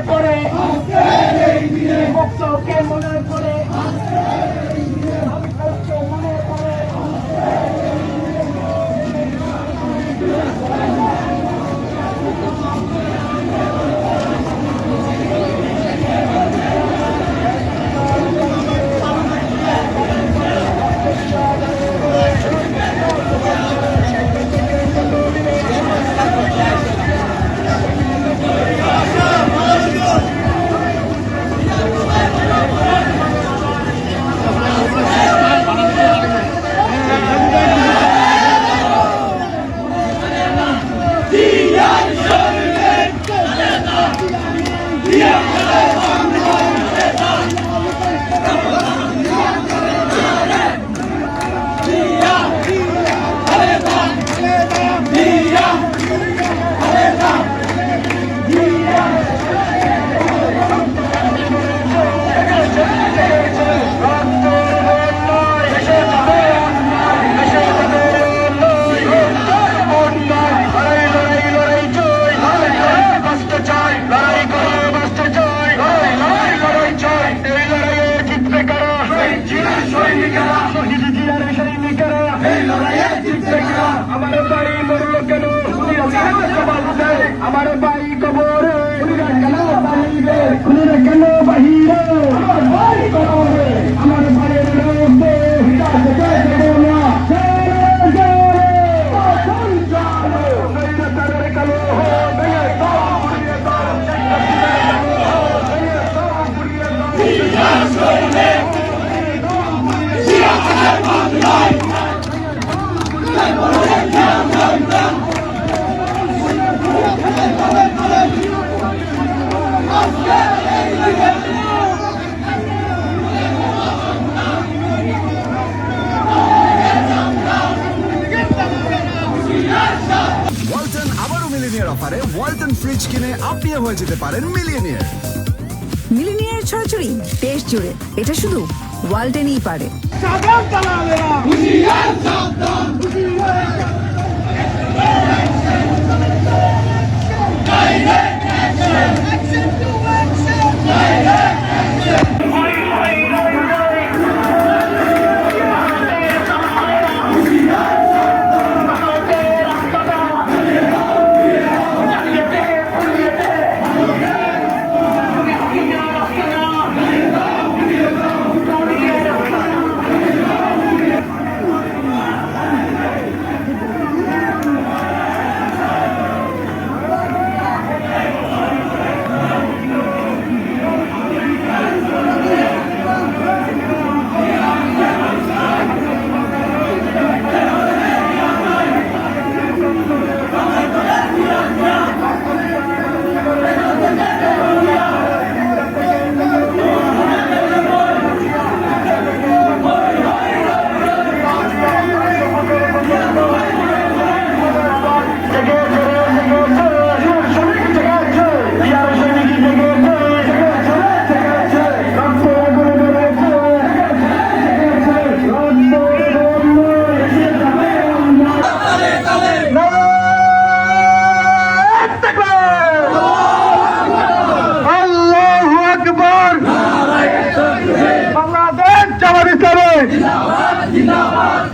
போறேன். যেতে পারেন মিলিয়নিয়ার মিলিনিয়ার ছড়াছড়ি দেশ জুড়ে। এটা শুধু ওয়ালটেনই পারে। আল্লাহু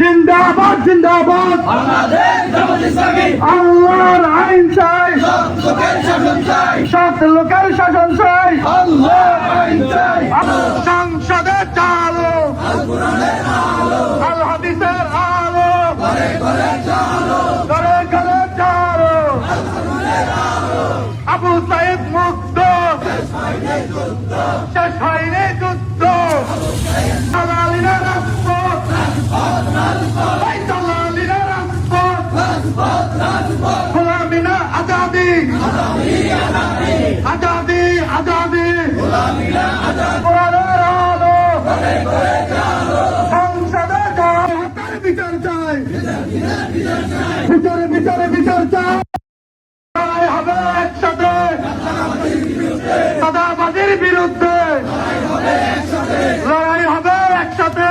জিন্দাবাদ জিন্দাবাদ। আল্লাহর আইন চাই। সৎ লোকের শাসন চাই। সংসদে চালো। আবু মুক্ত। শেষ বিচার চাই বিচারে বিচারে বিচার চাই হবে একসাথে সাদাবাজির বিরুদ্ধে লড়াই হবে একসাথে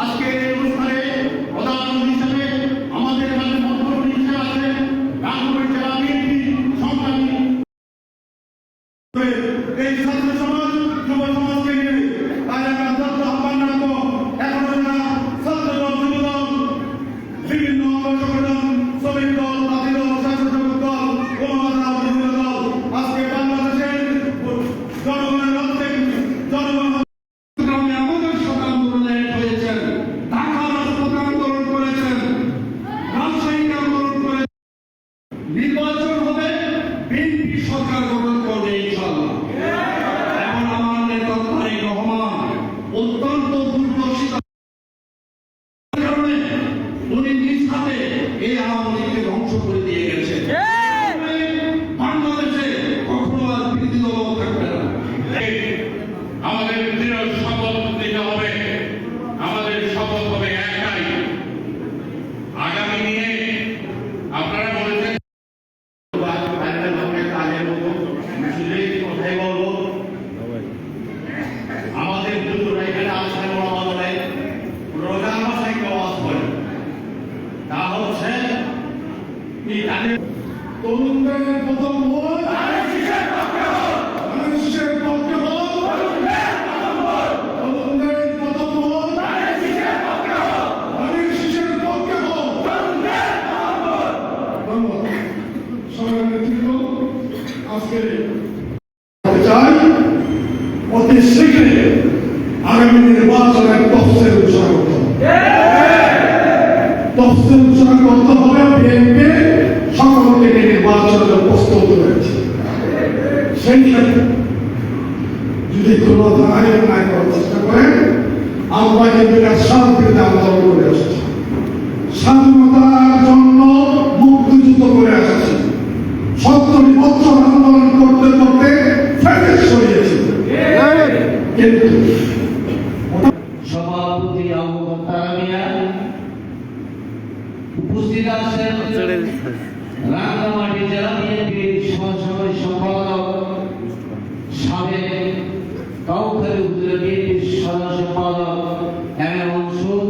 আজকের এই হিসেবে আমাদের মাঝে মন্ত্রী হিসেবে আছেন রামপুর জেলা বিএনপি সংগ্রামী। এই ছাত্র সমাজ, যুব সমাজকে এই ধ্বংস করে দিয়ে গেছেন তরুণদের প্রথম ভোট। মানুষের পক্ষে হোক তরুণদের প্রথম ভোট। মানুষের পক্ষে হোক ধন্যবাদ। নেতৃত্ব আজকে চাই অতি শীঘ্রই আগামী নির্বাচনের তফসিল ঘোষণা করতে হবে। তফসিল ঘোষণা করতে হবে বিএনপি রয়েছে সেই ক্ষেত্রে যদি কোনো ধরনের অন্যায় করার চেষ্টা করে আমরা কিন্তু এটা শান্তিতে আন্দোলন করে আসছি। স্বাধীনতার জন্য মুক্তিযুদ্ধ করে আসছি। সত্তর বছর আন্দোলন করতে করতে ফেটে সরিয়েছে। কিন্তু সভাপতি আবু উপস্থিত আছেন। রাঙ্গামাটি জেলা বিএনপির সহসভাপতি সম্পাদক সাবেক কাউখালী উপজেলা বিএনপির সাধারণ সম্পাদক এম এ মনসুর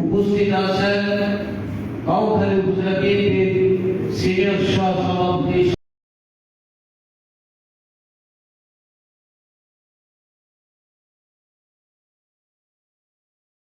উপস্থিত আছেন কাউখালী উপজেলা বিএনপির সিনিয়র সহ